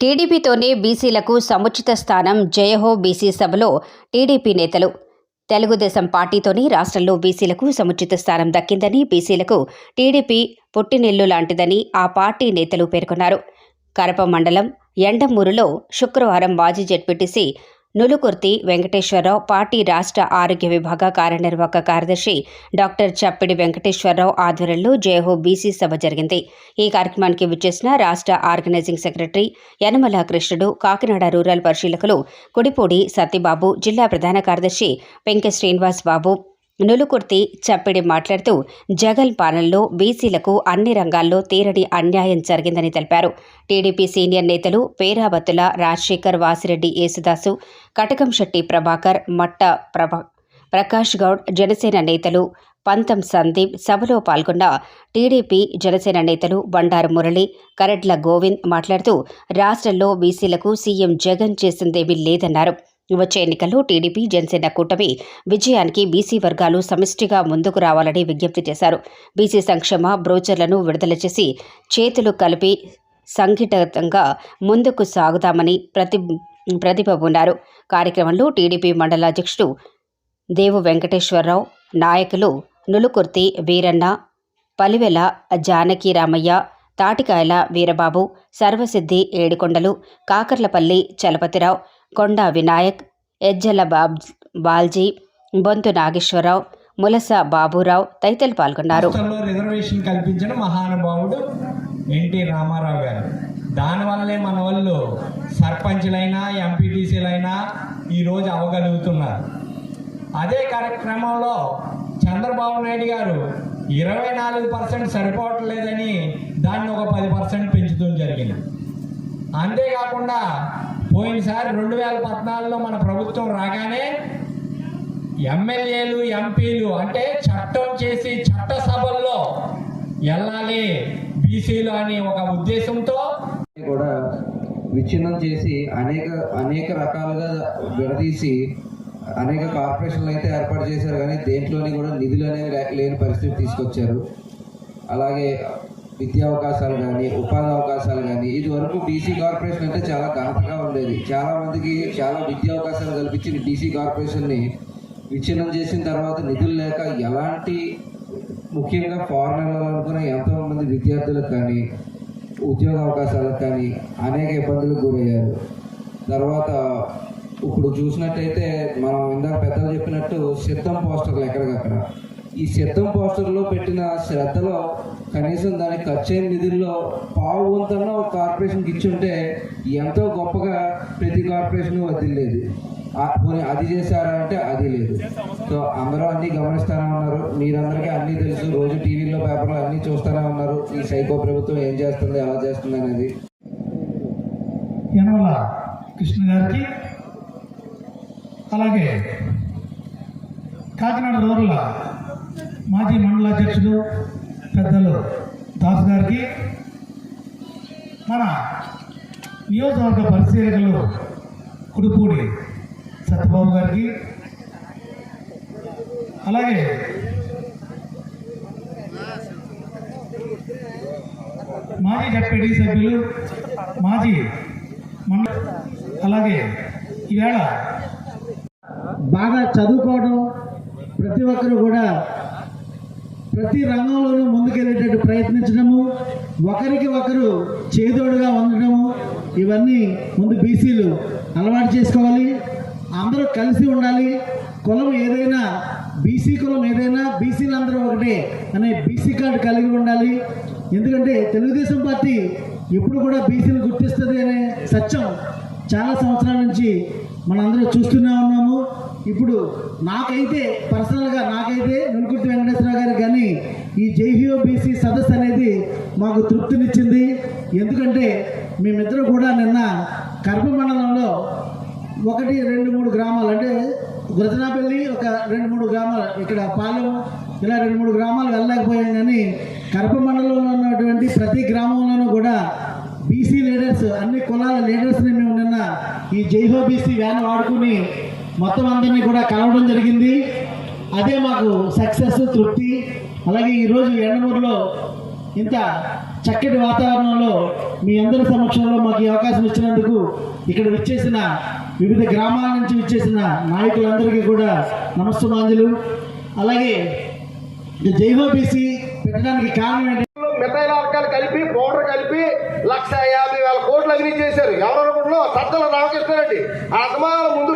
టీడీపీతోనే బీసీలకు సముచిత స్థానం జయహో బీసీ సభలో టీడీపీ నేతలు. తెలుగుదేశం పార్టీతోనే రాష్ట్రంలో బీసీలకు సముచిత స్థానం దక్కిందని బీసీలకు టీడీపీ పుట్టినిల్లు లాంటిదని ఆ పార్టీ నేతలు పేర్కొన్నారు. కరప మండలం ఎండమూరులో శుక్రవారం మాజీ జడ్పీటీసీ నులుకుర్తి వెంకటేశ్వరరావు పార్టీ రాష్ట్ర ఆరోగ్య విభాగ కార్యనిర్వాహక కార్యదర్శి డాక్టర్ చప్పిడి వెంకటేశ్వరరావు ఆధ్వర్యంలో జయహో బీసీ సభ జరిగింది. ఈ కార్యక్రమానికి విచ్చేసిన రాష్ట్ర ఆర్గనైజింగ్ సెక్రటరీ యనమల కృష్ణుడు కాకినాడ రూరల్ పరిశీలకులు కుడిపూడి సత్యబాబు జిల్లా ప్రధాన కార్యదర్శి వెంకట శ్రీనివాస్ బాబు నులుకుర్తి చప్పిడి మాట్లాడుతూ జగన్ పాలనలో బీసీలకు అన్ని రంగాల్లో తీరని అన్యాయం జరిగిందని తెలిపారు. టీడీపీ సీనియర్ నేతలు పేరాబత్తుల రాజశేఖర్ వాసిరెడ్డి యేసుదాసు కటకంశెట్టి ప్రభాకర్ మట్ట ప్రభా ప్రకాష్ గౌడ్ జనసేన నేతలు పంతం సందీప్ సభలో పాల్గొన్న టీడీపీ జనసేన నేతలు బండారు మురళి కరడ్ల గోవింద్ మాట్లాడుతూ రాష్ట్రంలో బీసీలకు సీఎం జగన్ చేసిందేమీ లేదన్నారు. వచ్చే ఎన్నికల్లో టీడీపీ జనసేన కూటమి విజయానికి బీసీ వర్గాలు సమిష్టిగా ముందుకు రావాలని విజ్ఞప్తి చేశారు. బీసీ సంక్షేమ బ్రోచర్లను విడుదల చేసి చేతులు కలిపి సంఘటితంగా ముందుకు సాగుతామని ప్రతి ప్రతిభబున్నారు కార్యక్రమంలో టీడీపీ మండల అధ్యక్షుడు దేవు వెంకటేశ్వరరావు నాయకులు నులుకుర్తి వీరన్న పలివెల జానకి రామయ్య తాటికాయల వీరబాబు సర్వసిద్ధి ఏడుకొండలు కాకర్లపల్లి చలపతిరావు కొండ వినాయక్ ఎజ్జల బాబ్ బాల్జీ బొంతు నాగేశ్వరరావు ములస బాబురావు తదితరులు పాల్గొన్నారు. రిజర్వేషన్ కల్పించిన మహానుభావుడు ఎన్టీ రామారావు గారు. దానివల్లే మన వాళ్ళు సర్పంచ్లైనా ఎంపీటీసీలైనా ఈరోజు అవగలుగుతున్నారు. అదే కార్యక్రమంలో చంద్రబాబు నాయుడు గారు ఇరవై నాలుగు పర్సెంట్ సరిపోవట్లేదని దాన్ని ఒక పది పర్సెంట్ పెంచుతూ జరిగింది. అంతేకాకుండా పోయినసారి రెండు వేల పద్నాలుగులో మన ప్రభుత్వం రాగానే ఎమ్మెల్యేలు ఎంపీలు అంటే చట్టం చేసి చట్టసభల్లో వెళ్ళాలి బీసీలు అని ఒక ఉద్దేశంతో కూడా విచ్ఛిన్నం చేసి అనేక అనేక రకాలుగా విడదీసి అనేక కార్పొరేషన్లు అయితే ఏర్పాటు చేశారు కానీ దేంట్లోని కూడా నిధులు అనేవి లేని పరిస్థితి తీసుకొచ్చారు. అలాగే విద్యా అవకాశాలు కానీ ఉపాధి అవకాశాలు కానీ ఇది వరకు బీసీ కార్పొరేషన్ అంటే చాలా ఘనతగా ఉండేది. చాలా మందికి చాలా విద్యా అవకాశాలు కల్పించిన బీసీ కార్పొరేషన్ని విచ్ఛిన్నం చేసిన తర్వాత నిధులు లేక ఎలాంటి ముఖ్యంగా ఫారెన్ వెళ్ళాలనుకున్న ఎంతోమంది విద్యార్థులకు కానీ ఉద్యోగ అవకాశాలకు కానీ అనేక ఇబ్బందులకు గురయ్యారు. తర్వాత ఇప్పుడు చూసినట్టయితే మనం ఇందాక పెద్దలు చెప్పినట్టు సిద్ధం పోస్టర్లు ఎక్కడికక్కడ. ఈ సిద్ధం పోస్టర్లో పెట్టిన శ్రద్ధలో కనీసం దానికి ఖర్చు అయిన నిధుల్లో పావు వంతన ఒక కార్పొరేషన్కి ఇచ్చుంటే ఎంతో గొప్పగా ప్రతి కార్పొరేషన్ వదిలేదు అది చేశారా అంటే అది లేదు. సో అందరూ అన్నీ గమనిస్తూనే ఉన్నారు. మీరందరికీ అన్నీ తెలుసు. రోజు టీవీలో పేపర్లో అన్నీ చూస్తూనే ఉన్నారు. ఈ సైకో ప్రభుత్వం ఏం చేస్తుంది ఎలా చేస్తుంది అనేది. యనమల కృష్ణ గారికి అలాగే కాకినాడ రూరల్ మాజీ మండలాధ్యక్షుడు పెద్దలు దాస్ గారికి మన నియోజకవర్గ పరిశీలకులు కుడుపూడి సత్యబాబు గారికి అలాగే మాజీ జడ్పీటీ సభ్యులు మాజీ మండల అలాగే ఈవేళ బాగా చదువుకోవడం ప్రతి ఒక్కరు కూడా ప్రతి రంగంలోనూ ముందుకెళ్ళేటట్టు ప్రయత్నించడము ఒకరికి ఒకరు చేదోడుగా ఉండడము ఇవన్నీ ముందు బీసీలు అలవాటు చేసుకోవాలి. అందరూ కలిసి ఉండాలి. కులం ఏదైనా బీసీ కులం ఏదైనా బీసీలు అందరూ ఒకటే అనే బీసీ కార్డు కలిగి ఉండాలి. ఎందుకంటే తెలుగుదేశం పార్టీ ఎప్పుడు కూడా బీసీలు గుర్తిస్తుంది అనే సత్యం చాలా సంవత్సరాల నుంచి మనందరూ చూస్తూనే ఉన్నాము. ఇప్పుడు నాకైతే పర్సనల్గా నాకైతే నునుకుర్తి వెంకటేశ్వర గారికి కానీ ఈ జైహీఓబీసీ సదస్సు అనేది మాకు తృప్తినిచ్చింది. ఎందుకంటే మేమిద్దరం కూడా నిన్న కర్మ మండలంలో ఒకటి రెండు మూడు గ్రామాలు అంటే గురజనాపల్లి ఒక రెండు మూడు గ్రామాలు ఇక్కడ పాలెం ఇలా రెండు మూడు గ్రామాలు వెళ్ళలేకపోయాం కానీ కర్ప మండలంలో ఉన్నటువంటి ప్రతి గ్రామంలోనూ కూడా బీసీ లీడర్స్ అన్ని కులాల లీడర్స్ని మేము నిన్న ఈ జైహో బీసీ వ్యాన్ వాడుకుని మొత్తం అందరినీ కూడా కలవడం జరిగింది. అదే మాకు సక్సెస్ తృప్తి. అలాగే ఈరోజు ఎండమూరులో ఇంత చక్కటి వాతావరణంలో మీ అందరి సమక్షంలో మాకు ఈ అవకాశం ఇచ్చినందుకు ఇక్కడ విచ్చేసిన వివిధ గ్రామాల నుంచి విచ్చేసిన నాయకులందరికీ కూడా నమస్తమాంజలు అలాగే జైవోబీసీ పెట్టడానికి కారణం ఏంటంటే మిఠాయిల కలిపి పౌడర్ కలిపి లక్ష యాభై వేల కోట్లు అగ్ని చేశారు. ఎవరు అనుకుంటున్నావు సత్తల రామకృష్ణారెడ్డి. ఆ అసమాన ముందు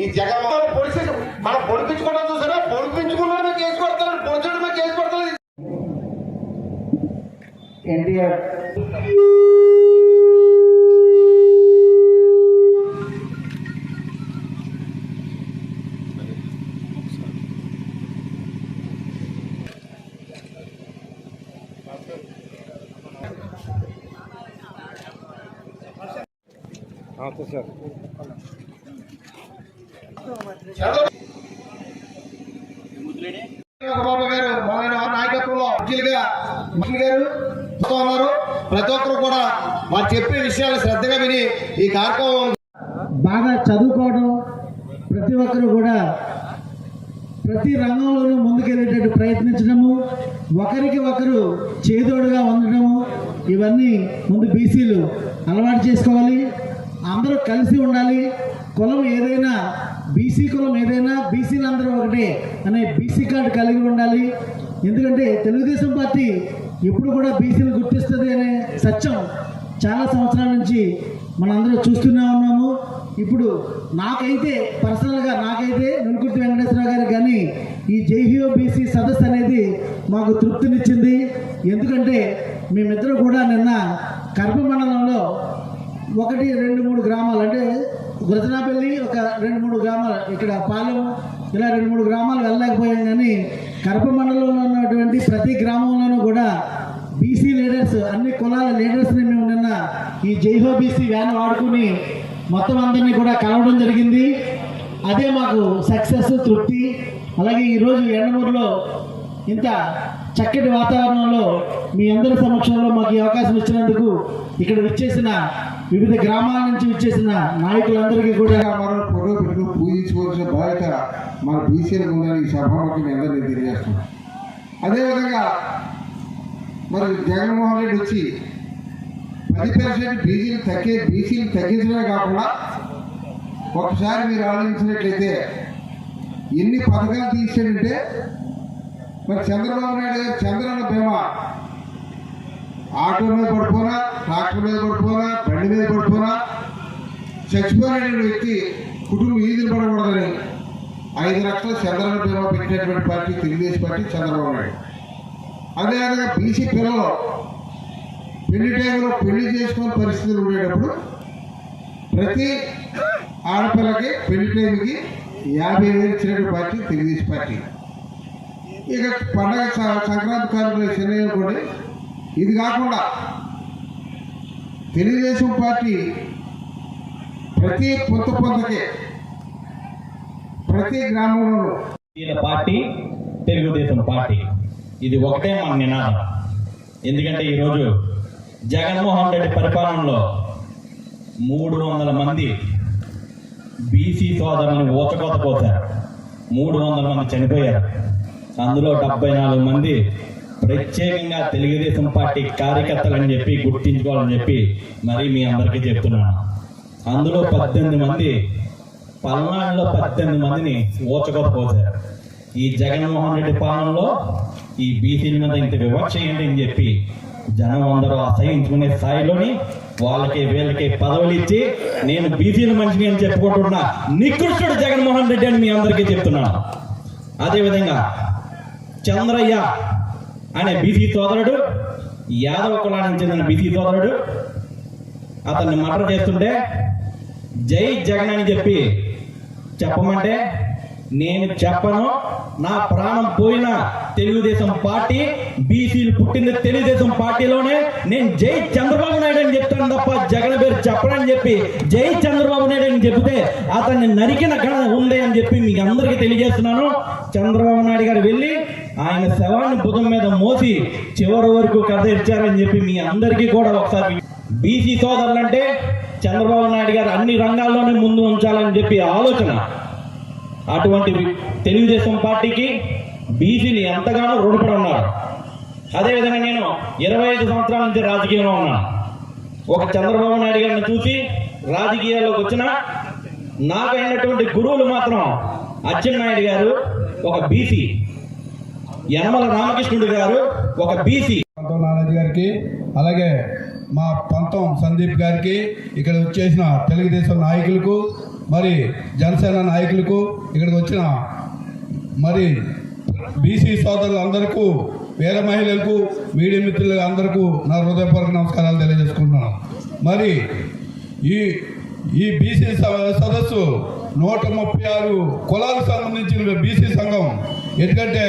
ఈ జగన్మోహన్ పొడిచి మనం పొడిపించుకోవడం చూసారా? పొడిపించుకున్నామే కేసు కొడతారు పొడిచడమే కేసు కొడతారు. ఎన్టీఆర్. బాబు గారు మొదలైన వారి సభ్యులుగా అర్జులుగా గారు ఉన్నారు ప్రతి ఒక్కరు కూడా వారు చెప్పే విషయాలు శ్రద్ధగా విని ఈ కార్యక్రమం బాగా చదువుకోవడం ప్రతి ఒక్కరు కూడా ప్రతి రంగంలోనూ ముందుకెళ్ళేటట్టు ప్రయత్నించడము ఒకరికి ఒకరు చేదోడుగా ఉండడము ఇవన్నీ ముందు బీసీలు అలవాటు చేసుకోవాలి. అందరూ కలిసి ఉండాలి. కులం ఏదైనా బీసీ కులం ఏదైనా బీసీలు అందరూ ఒకటే అనే బీసీ కార్డు కలిగి ఉండాలి. ఎందుకంటే తెలుగుదేశం పార్టీ ఎప్పుడు కూడా బీసీలు గుర్తిస్తుంది అనే సత్యం చాలా సంవత్సరాల నుంచి మనందరూ చూస్తూనే ఉన్నాము. ఇప్పుడు నాకైతే పర్సనల్గా నాకైతే నునుకుర్తి వెంకటేశ్వర గారు కానీ ఈ జైహియో బీసీ సదస్సు అనేది మాకు తృప్తినిచ్చింది. ఎందుకంటే మేమిద్దరం కూడా నిన్న కర్మ మండలంలో ఒకటి రెండు మూడు గ్రామాలు అంటే గురజనాపల్లి ఒక రెండు మూడు గ్రామాలు ఇక్కడ పాలెం ఇలా రెండు మూడు గ్రామాలు వెళ్ళలేకపోయాం కానీ కర్ప మండలంలో ఉన్నటువంటి ప్రతి గ్రామంలోనూ కూడా బీసీ లీడర్స్ అన్ని కులాల లీడర్స్ని మేము నిన్న ఈ జైహో బీసీ వ్యాన్ వాడుకుని మొత్తం అందరినీ కూడా కలవడం జరిగింది. అదే మాకు సక్సెస్ తృప్తి. అలాగే ఈరోజు ఎండమూరులో ఇంత చక్కటి వాతావరణంలో మీ అందరి సమక్షంలో మాకు ఈ అవకాశం ఇచ్చినందుకు ఇక్కడ వచ్చేసిన వివిధ గ్రామాల నుంచి వచ్చేసిన నాయకులందరికీ కూడా మనం ఫోటో పెట్టుకుని పూజించుకోవాల్సిన బాధ్యత మన బీసీలకు ఉందని ఈ సభాముఖి మీ అందరినీ తెలియజేస్తున్నాం. అదేవిధంగా మరి జగన్మోహన్ రెడ్డి వచ్చి పది పర్సెంట్ బీసీలు తగ్గే బీసీలు తగ్గించడమే కాకుండా ఒకసారి మీరు ఆలోచించినట్లయితే ఎన్ని పథకాలు తీసాడంటే మరి చంద్రబాబు నాయుడు గారు చంద్రన్న బీమా. ఆటో మీద పడిపోనా ట్రాక్టర్ మీద పడిపోనా బండి మీద పడిపోనా చచ్చిపోయిన వ్యక్తి కుటుంబం ఈదులు పడకూడదని ఐదు లక్షల చంద్రన్న బీమా పెట్టినటువంటి పార్టీ తెలుగుదేశం పార్టీ చంద్రబాబు నాయుడు. అదేవిధంగా బీసీ పిల్లలు పెళ్ళి టైంలో పెళ్ళి చేసుకునే పరిస్థితులు ఉండేటప్పుడు ప్రతి ఆడపిల్లకి పెళ్ళి టైంకి యాభై వేలు ఇచ్చినటువంటి పార్టీ తెలుగుదేశం పార్టీ. ఇక పండగ సంక్రాంతి కార్యక్రమం చెన్నై అనుకోండి ఇది కాకుండా తెలుగుదేశం పార్టీ ప్రతి పొంత పొంతకే ప్రతి గ్రామంలోనూ. Party Telugu Desam party. ఇది ఒకటే మన నినాదం. ఎందుకంటే ఈరోజు జగన్మోహన్ రెడ్డి పరిపాలనలో మూడు వందల మంది బీసీ సోదరులను ఊచకోత పోశారు మూడు వందల మంది చనిపోయారు. అందులో డెబ్బై నాలుగు మంది ప్రత్యేకంగా తెలుగుదేశం పార్టీ కార్యకర్తలని చెప్పి గుర్తించుకోవాలని చెప్పి మరి మీ అందరికీ చెప్తున్నాను. అందులో పద్దెనిమిది మంది పల్నాడులో పద్దెనిమిది మందిని ఊచకోత ఈ జగన్మోహన్ రెడ్డి పాలనలో ఈ బీసీల మీద ఇంత వివక్ష ఏంటి అని చెప్పి జనం అందరూ అసహించుకునే స్థాయిలోని వాళ్ళకి వీళ్ళకి పదవులు ఇచ్చి నేను బీసీల మంచిని అని చెప్పుకుంటున్నా నికృష్టుడు జగన్మోహన్ రెడ్డి అని మీ అందరికీ చెప్తున్నాను. అదేవిధంగా చంద్రయ్య అనే బీసీ సోదరుడు యాదవ కులానికి చెందిన బీసీ సోదరుడు అతన్ని మర్డర్ చేస్తుంటే జై జగన్ అని చెప్పి చెప్పమంటే నేను చెప్పను. నా ప్రాణం పోయిన తెలుగుదేశం పార్టీ బీసీలు పుట్టింది తెలుగుదేశం పార్టీలోనే. నేను జై చంద్రబాబు నాయుడు అని చెప్తాను తప్ప జగన్ పేరు చెప్పనని చెప్పి జై చంద్రబాబు నాయుడు అని చెబితే అతన్ని నరికిన ఘన ఉంది అని చెప్పి మీకు అందరికీ తెలియజేస్తున్నాను. చంద్రబాబు నాయుడు గారు వెళ్ళి ఆయన శవాన్ని బుధం మీద మోసి చివరి వరకు కథ ఇచ్చారని చెప్పి మీ అందరికీ కూడా ఒకసారి బీసీ సోదరులంటే చంద్రబాబు నాయుడు గారు అన్ని రంగాల్లోనే ముందు ఉంచాలని చెప్పి ఆలోచన. అటువంటి తెలుగుదేశం పార్టీకి బీసీని ఎంతగానో రుణపడి ఉన్నారు. అదేవిధంగా నేను ఇరవై ఐదు సంవత్సరాల నుంచి రాజకీయంలో ఉన్నాను ఒక చంద్రబాబు నాయుడు గారిని చూసి రాజకీయాల్లోకి వచ్చిన నాకైనటువంటి గురువులు మాత్రం అచ్చెన్నాయుడు గారు ఒక బీసీ. యనమల రామకృష్ణుడు గారు ఒక బీసీ. గారికి అలాగే మా పంతం సందీప్ గారికి ఇక్కడ వచ్చేసిన తెలుగుదేశం నాయకులకు మరి జనసేన నాయకులకు ఇక్కడికి వచ్చిన మరి బీసీ సోదరులందరికీ వేద మహిళలకు మీడియా మిత్రులకు అందరికీ నా హృదయపూర్వక నమస్కారాలు తెలియజేసుకుంటున్నాను. మరి ఈ ఈ బీసీ స- సదస్సు నూట ముప్పై ఆరు కులాలకు సంబంధించిన బీసీ సంఘం ఎందుకంటే